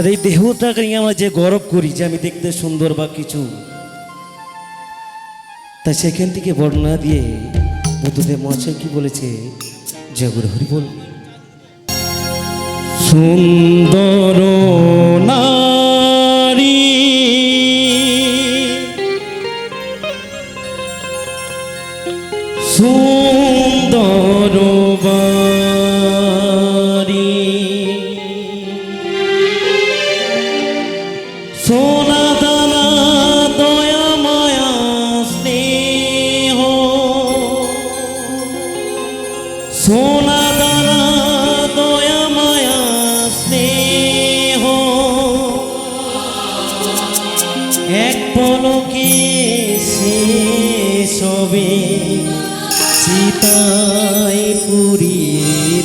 তাহলে এই দেহটাকে নিয়ে আমরা যে গর্ব করি, যে আমি দেখতে সুন্দর বা কিছু। তা সেখান থেকে বর্ণনা দিয়ে বুদ্ধদেব মহাশয় কি বলেছে জগুর হরি বল। সুন্দর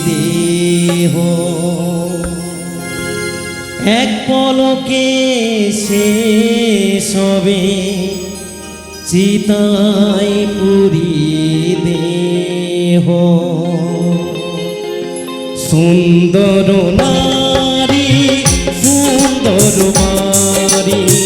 দেহ। এক পলকে সে সবে চিতাই পুরি দেহ। সুন্দর নারী সুন্দর বাড়ি।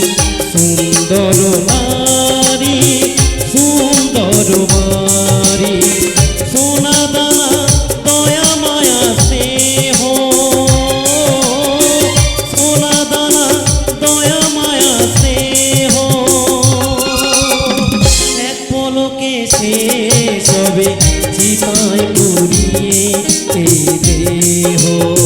হবে জীবন পুরিয়ে এই দেহ।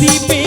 দ্বীপে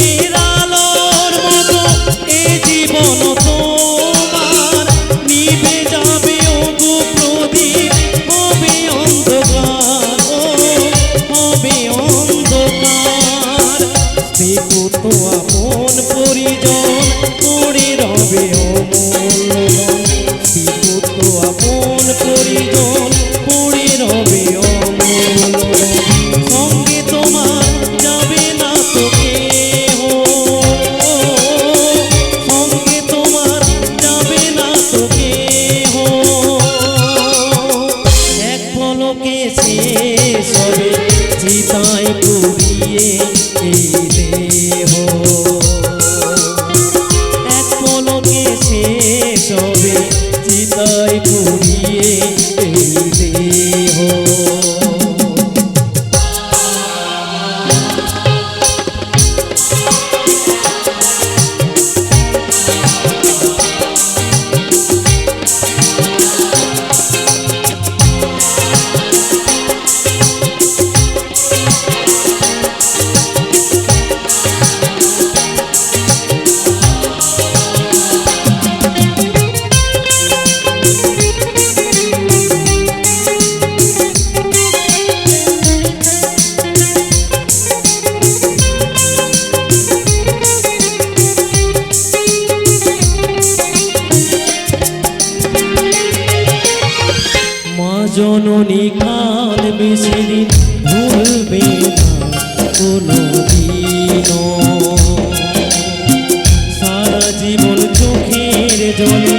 জননী কাল বিশ্রী ভুলবে না কোনো দিনও সারা জীবন চোখের জলে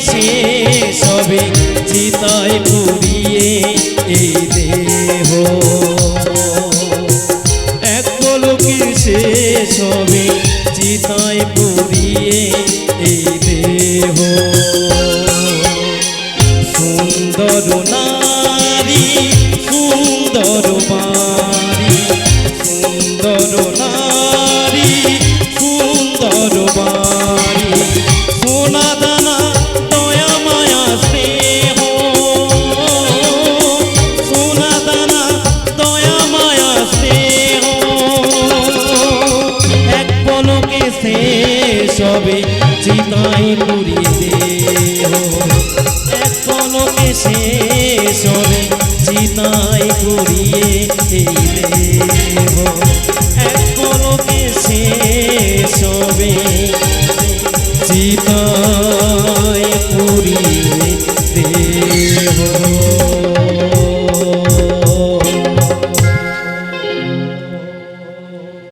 সে সবে চিতায় পুড়িয়ে এই দেহ। এক পলকে সে সবে চিতায় পুড়িয়ে সবে চিতাই পুরি দেহ। এখনও এসে সবে চিতাই পুরিয়ে দেহ। এখনও